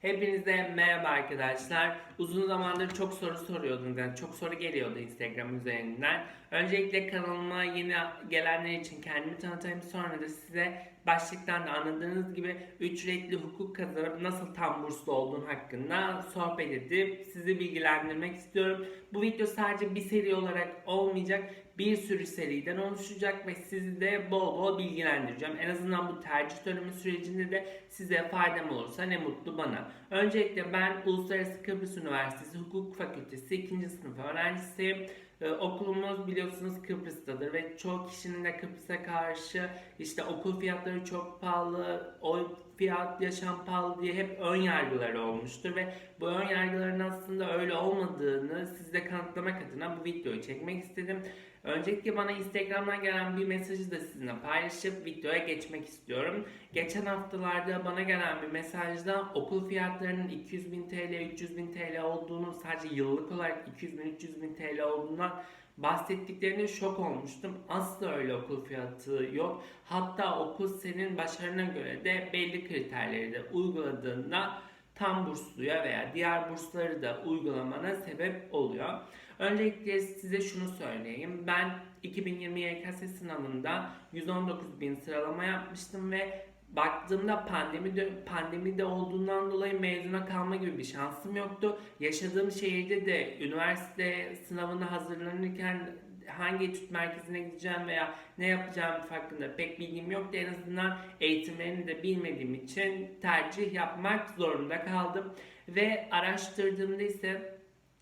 Hepinize merhaba arkadaşlar. Uzun zamandır çok soru soruyordunuz. Yani çok soru geliyordu Instagram üzerinden. Öncelikle kanalıma yeni gelenler için kendimi tanıtayım. Sonra da size başlıktan da anladığınız gibi ücretli hukuk kazanıp nasıl tam burslu olduğum hakkında sohbet edip sizi bilgilendirmek istiyorum. Bu video sadece bir seri olarak olmayacak. Bir sürü seriden oluşacak ve sizi de bol bol bilgilendireceğim. En azından bu tercih dönemi sürecinde de size faydam olursa ne mutlu bana. Öncelikle ben Uluslararası Kıbrıs Üniversitesi Hukuk Fakültesi 2. sınıf öğrencisiyim. Ee, okulumuz biliyorsunuz Kıbrıs'tadır ve çoğu kişinin de Kıbrıs'a karşı işte okul fiyatları çok pahalı, o fiyat yaşam pahalı diye hep ön yargıları olmuştur ve bu ön yargıların aslında öyle olmadığını size kanıtlamak adına bu videoyu çekmek istedim. Öncelikle bana Instagram'dan gelen bir mesajı da sizinle paylaşıp videoya geçmek istiyorum. Geçen haftalarda bana gelen bir mesajda okul fiyatlarının 200 bin TL, 300 bin TL olduğunu sadece yıllık olarak 200 bin, 300 bin TL olduğundan bahsettiklerine şok olmuştum. Asla öyle okul fiyatı yok. Hatta okul senin başarına göre de belli kriterleri de uyguladığında tam bursluya veya diğer bursları da uygulamana sebep oluyor. Öncelikle size şunu söyleyeyim. Ben 2020 YKS sınavında 119 bin sıralama yapmıştım ve baktığımda pandemi de, pandemi de olduğundan dolayı mezuna kalma gibi bir şansım yoktu. Yaşadığım şehirde de üniversite sınavına hazırlanırken hangi etüt merkezine gideceğim veya ne yapacağım hakkında pek bilgim yoktu. En azından eğitimlerini de bilmediğim için tercih yapmak zorunda kaldım. Ve araştırdığımda ise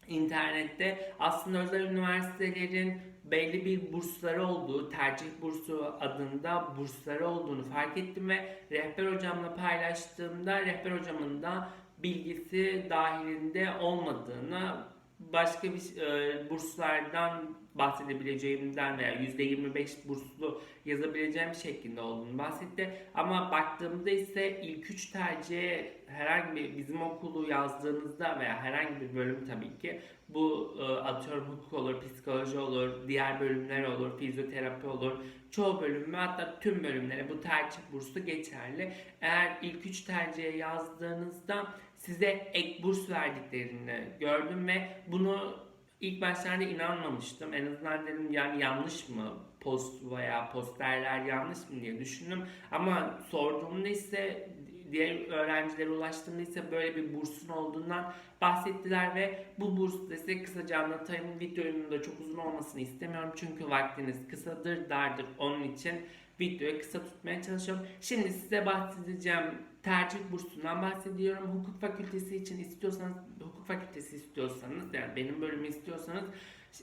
internette aslında özel üniversitelerin belli bir bursları olduğu, tercih bursu adında bursları olduğunu fark ettim ve rehber hocamla paylaştığımda rehber hocamın da bilgisi dahilinde olmadığını başka bir e, burslardan bahsedebileceğimden veya %25 burslu yazabileceğim şeklinde olduğunu bahsetti. Ama baktığımda ise ilk üç tercihe herhangi bir bizim okulu yazdığınızda veya herhangi bir bölüm tabii ki bu e, atıyorum hukuk olur, psikoloji olur, diğer bölümler olur, fizyoterapi olur. Çoğu bölüm ve hatta tüm bölümlere bu tercih bursu geçerli. Eğer ilk üç tercihe yazdığınızda size ek burs verdiklerini gördüm ve bunu ilk başlarda inanmamıştım. En azından dedim yani yanlış mı post veya posterler yanlış mı diye düşündüm. Ama sorduğumda ise diğer öğrencilere ulaştığımda ise böyle bir bursun olduğundan bahsettiler ve bu bursu da size kısaca anlatayım. Videonun da çok uzun olmasını istemiyorum çünkü vaktiniz kısadır, dardır. Onun için videoyu kısa tutmaya çalışıyorum. Şimdi size bahsedeceğim tercih bursundan bahsediyorum. Hukuk fakültesi için istiyorsanız, hukuk fakültesi istiyorsanız yani benim bölümü istiyorsanız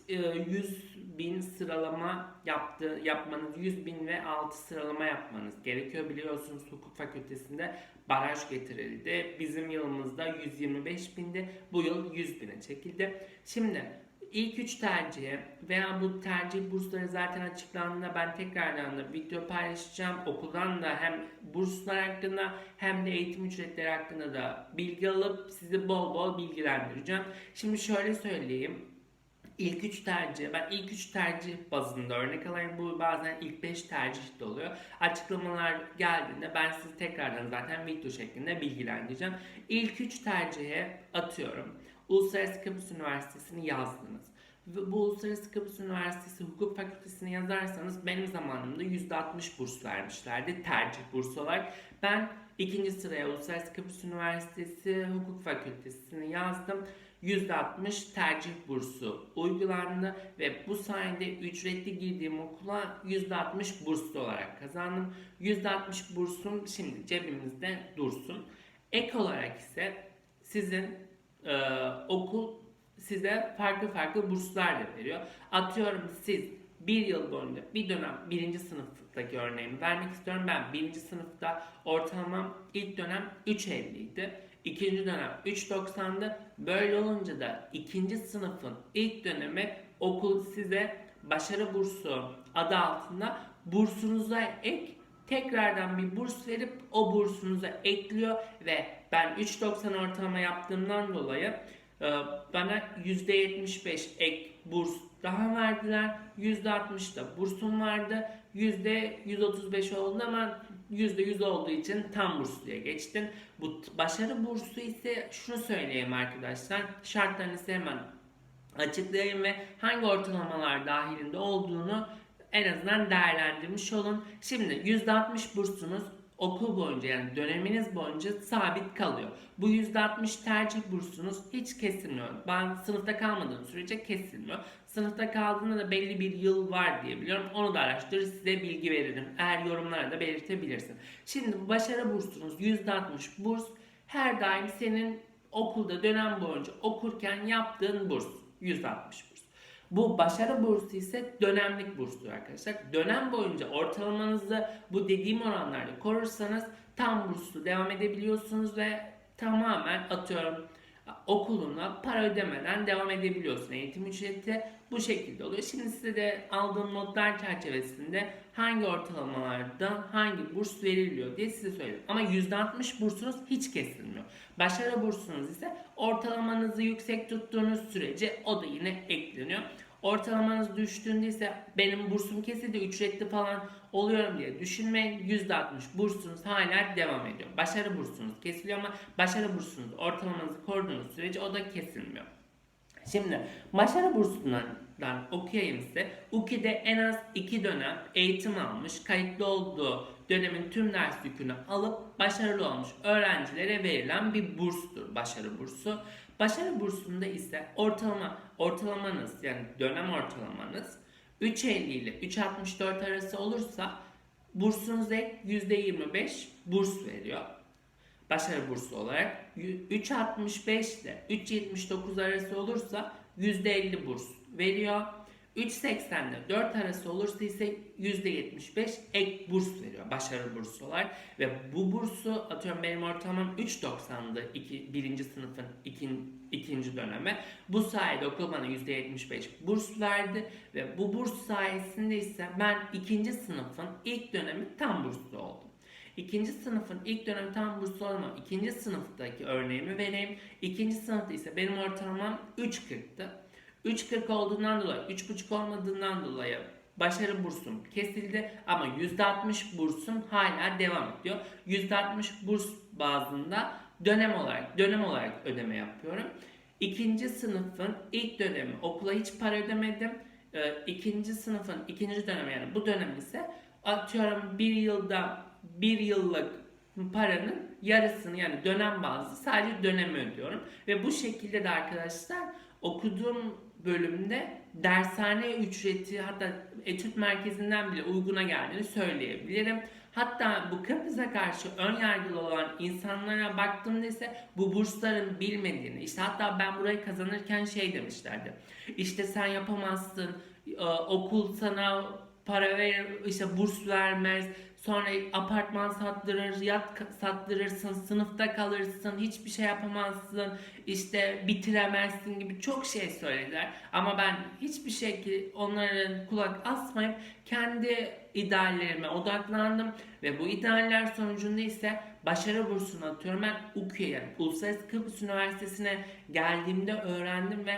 100 bin sıralama yaptı, yapmanız, 100 bin ve 6 sıralama yapmanız gerekiyor. Biliyorsunuz hukuk fakültesinde baraj getirildi. Bizim yılımızda 125 bindi. Bu yıl 100 bine çekildi. Şimdi ilk üç tercihe veya bu tercih bursları zaten açıklandığında ben tekrardan da video paylaşacağım. Okuldan da hem burslar hakkında hem de eğitim ücretleri hakkında da bilgi alıp sizi bol bol bilgilendireceğim. Şimdi şöyle söyleyeyim. İlk üç tercih, ben ilk üç tercih bazında örnek alayım. Bu bazen ilk beş tercih de oluyor. Açıklamalar geldiğinde ben sizi tekrardan zaten video şeklinde bilgilendireceğim. İlk üç tercihe atıyorum. Uluslararası Kıbrıs Üniversitesi'ni yazdınız. Ve bu Uluslararası Kıbrıs Üniversitesi Hukuk Fakültesini yazarsanız benim zamanımda %60 burs vermişlerdi tercih bursu olarak. Ben ikinci sıraya Uluslararası Kıbrıs Üniversitesi Hukuk Fakültesini yazdım. %60 tercih bursu uygulandı ve bu sayede ücretli girdiğim okula %60 burslu olarak kazandım. %60 bursum şimdi cebimizde dursun. Ek olarak ise sizin e, okul size farklı farklı burslar da veriyor. Atıyorum siz bir yıl boyunca bir dönem birinci sınıftaki örneğimi vermek istiyorum. Ben birinci sınıfta ortalamam ilk dönem 3.50 idi. İkinci dönem 3.90'dı. Böyle olunca da ikinci sınıfın ilk dönemi okul size başarı bursu adı altında bursunuza ek tekrardan bir burs verip o bursunuza ekliyor ve ben 3.90 ortalama yaptığımdan dolayı e, bana %75 ek burs daha verdiler. %60 da bursum vardı. %135 oldu ama %100 olduğu için tam bursluya geçtin. Bu başarı bursu ise şunu söyleyeyim arkadaşlar. Şartlarını hemen açıklayayım ve hangi ortalamalar dahilinde olduğunu en azından değerlendirmiş olun. Şimdi %60 bursunuz okul boyunca yani döneminiz boyunca sabit kalıyor. Bu %60 tercih bursunuz hiç kesilmiyor. Ben sınıfta kalmadığım sürece kesilmiyor. Sınıfta kaldığında da belli bir yıl var diye biliyorum. Onu da araştırır size bilgi veririm. Eğer yorumlara da belirtebilirsin. Şimdi başarı bursunuz %60 burs her daim senin okulda dönem boyunca okurken yaptığın burs. %60 burs. Bu başarı bursu ise dönemlik burstur arkadaşlar. Dönem boyunca ortalamanızı bu dediğim oranlarda korursanız tam burslu devam edebiliyorsunuz ve tamamen atıyorum okuluna para ödemeden devam edebiliyorsun. Eğitim ücreti bu şekilde oluyor. Şimdi size de aldığım notlar çerçevesinde hangi ortalamalarda hangi burs veriliyor diye size söyleyeyim. Ama %60 bursunuz hiç kesilmiyor. Başarı bursunuz ise ortalamanızı yüksek tuttuğunuz sürece o da yine ekleniyor. Ortalamanız düştüğünde ise benim bursum kesildi ücretli falan oluyorum diye düşünmeyin. %60 bursunuz hala devam ediyor. Başarı bursunuz kesiliyor ama başarı bursunuz ortalamanızı koruduğunuz sürece o da kesilmiyor. Şimdi başarı bursundan okuyayım size. UKİ'de en az 2 dönem eğitim almış, kayıtlı olduğu dönemin tüm ders yükünü alıp başarılı olmuş öğrencilere verilen bir burstur başarı bursu. Başarı bursunda ise ortalama ortalamanız yani dönem ortalamanız 3.50 ile 3.64 arası olursa bursunuz ek %25 burs veriyor başarı bursu olarak 3.65 ile 3.79 arası olursa %50 burs veriyor. 3.80 ile 4 arası olursa ise %75 ek burs veriyor başarı bursu olarak ve bu bursu atıyorum benim ortalamam 3.90'dı iki, birinci sınıfın ikin, ikinci döneme. Bu sayede okul bana %75 burs verdi ve bu burs sayesinde ise ben ikinci sınıfın ilk dönemi tam burslu oldum. İkinci sınıfın ilk dönemi tam burslu olma. İkinci sınıftaki örneğimi vereyim. İkinci sınıfta ise benim ortalamam 3.40'tı. 3.40 olduğundan dolayı, 3.5 olmadığından dolayı başarı bursum kesildi ama %60 bursum hala devam ediyor. %60 burs bazında dönem olarak dönem olarak ödeme yapıyorum. İkinci sınıfın ilk dönemi okula hiç para ödemedim. Ee, ikinci sınıfın ikinci dönemi yani bu dönem ise atıyorum bir yılda bir yıllık paranın yarısını yani dönem bazlı sadece dönemi ödüyorum. Ve bu şekilde de arkadaşlar okuduğum bölümde dershane ücreti hatta etüt merkezinden bile uyguna geldiğini söyleyebilirim. Hatta bu Kıbrıs'a karşı ön yargılı olan insanlara baktığımda ise bu bursların bilmediğini, işte hatta ben burayı kazanırken şey demişlerdi. İşte sen yapamazsın, e, okul sana para verir, işte burs vermez, sonra apartman sattırır, yat sattırırsın, sınıfta kalırsın, hiçbir şey yapamazsın, işte bitiremezsin gibi çok şey söylediler. Ama ben hiçbir şekilde onların kulak asmayıp kendi ideallerime odaklandım ve bu idealler sonucunda ise başarı bursunu atıyorum. Ben UKÜ'ye Uluslararası Kıbrıs Üniversitesi'ne geldiğimde öğrendim ve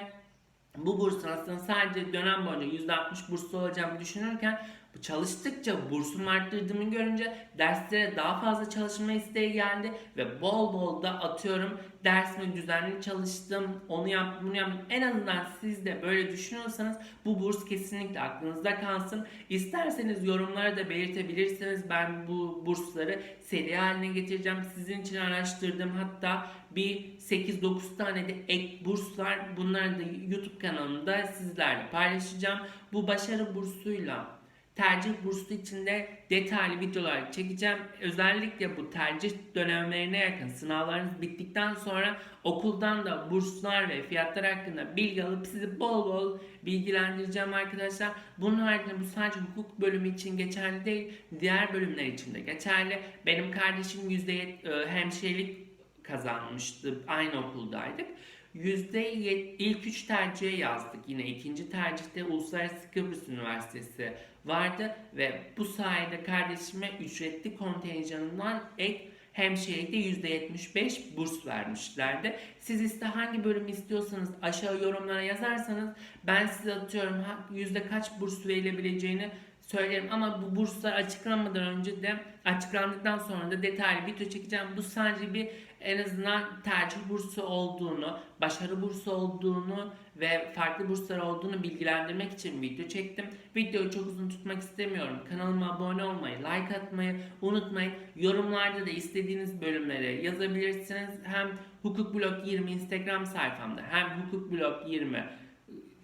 bu bursun aslında sadece dönem boyunca %60 burslu olacağımı düşünürken çalıştıkça bursumu arttırdığımı görünce derslere daha fazla çalışma isteği geldi ve bol bol da atıyorum dersimi düzenli çalıştım, onu yaptım, bunu yaptım. En azından siz de böyle düşünüyorsanız bu burs kesinlikle aklınızda kalsın. İsterseniz yorumlara da belirtebilirsiniz. Ben bu bursları seri haline getireceğim. Sizin için araştırdım. Hatta bir 8-9 tane de ek burs var. Bunları da YouTube kanalımda sizlerle paylaşacağım. Bu başarı bursuyla tercih burslu içinde detaylı videolar çekeceğim. Özellikle bu tercih dönemlerine yakın sınavlarınız bittikten sonra okuldan da burslar ve fiyatlar hakkında bilgi alıp sizi bol bol bilgilendireceğim arkadaşlar. Bunun haricinde bu sadece hukuk bölümü için geçerli değil, diğer bölümler için de geçerli. Benim kardeşim yüzde e, hemşirelik kazanmıştı. Aynı okuldaydık. Yüzde ilk üç tercihe yazdık. Yine ikinci tercihte Uluslararası Kıbrıs Üniversitesi vardı ve bu sayede kardeşime ücretli kontenjanından ek hemşirelikte %75 burs vermişlerdi. Siz iste hangi bölümü istiyorsanız aşağı yorumlara yazarsanız ben size atıyorum yüzde kaç burs verilebileceğini söylerim ama bu burslar açıklanmadan önce de açıklandıktan sonra da detaylı video çekeceğim. Bu sadece bir en azından tercih bursu olduğunu, başarı bursu olduğunu ve farklı burslar olduğunu bilgilendirmek için video çektim. Videoyu çok uzun tutmak istemiyorum. Kanalıma abone olmayı, like atmayı unutmayın. Yorumlarda da istediğiniz bölümleri yazabilirsiniz. Hem Hukuk Blog 20 Instagram sayfamda hem Hukuk Blog 20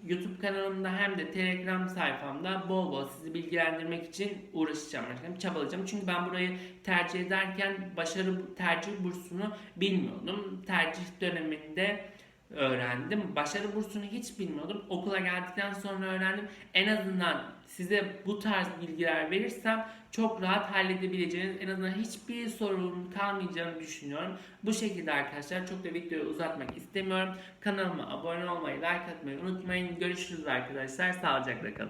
YouTube kanalımda hem de Telegram sayfamda bol bol sizi bilgilendirmek için uğraşacağım arkadaşlar. Çabalayacağım. Çünkü ben burayı tercih ederken başarı tercih bursunu bilmiyordum. Tercih döneminde öğrendim. Başarı bursunu hiç bilmiyordum. Okula geldikten sonra öğrendim. En azından size bu tarz bilgiler verirsem çok rahat halledebileceğiniz, en azından hiçbir sorun kalmayacağını düşünüyorum. Bu şekilde arkadaşlar çok da videoyu uzatmak istemiyorum. Kanalıma abone olmayı, like atmayı unutmayın. Görüşürüz arkadaşlar. Sağlıcakla kalın.